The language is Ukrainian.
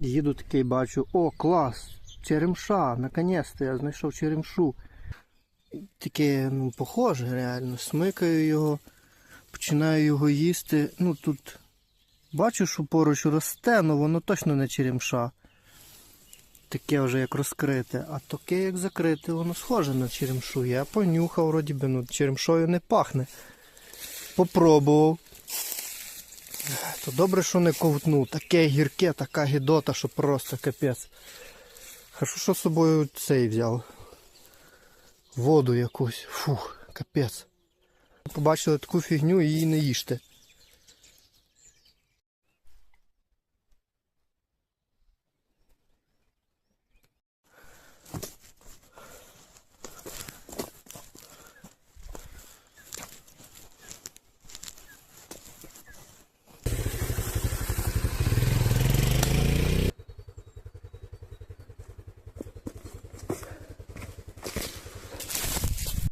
Їду такий, бачу, о, клас! Черемша, наконець-то я знайшов черемшу. Таке, ну, похоже, реально. Смикаю його, починаю його їсти. Ну тут бачу, що поруч росте, але воно точно не черемша. Таке вже як розкрите, а таке як закрите, воно схоже на черемшу. Я понюхав, вроді би, ну черемшою не пахне. Попробував. То добре, що не ковтнув. Таке гірке, така гідота, що просто капець. Хорошо, що з собою цей взяв. Воду якусь. Фух, капець. Побачили таку фігню і її не їжте.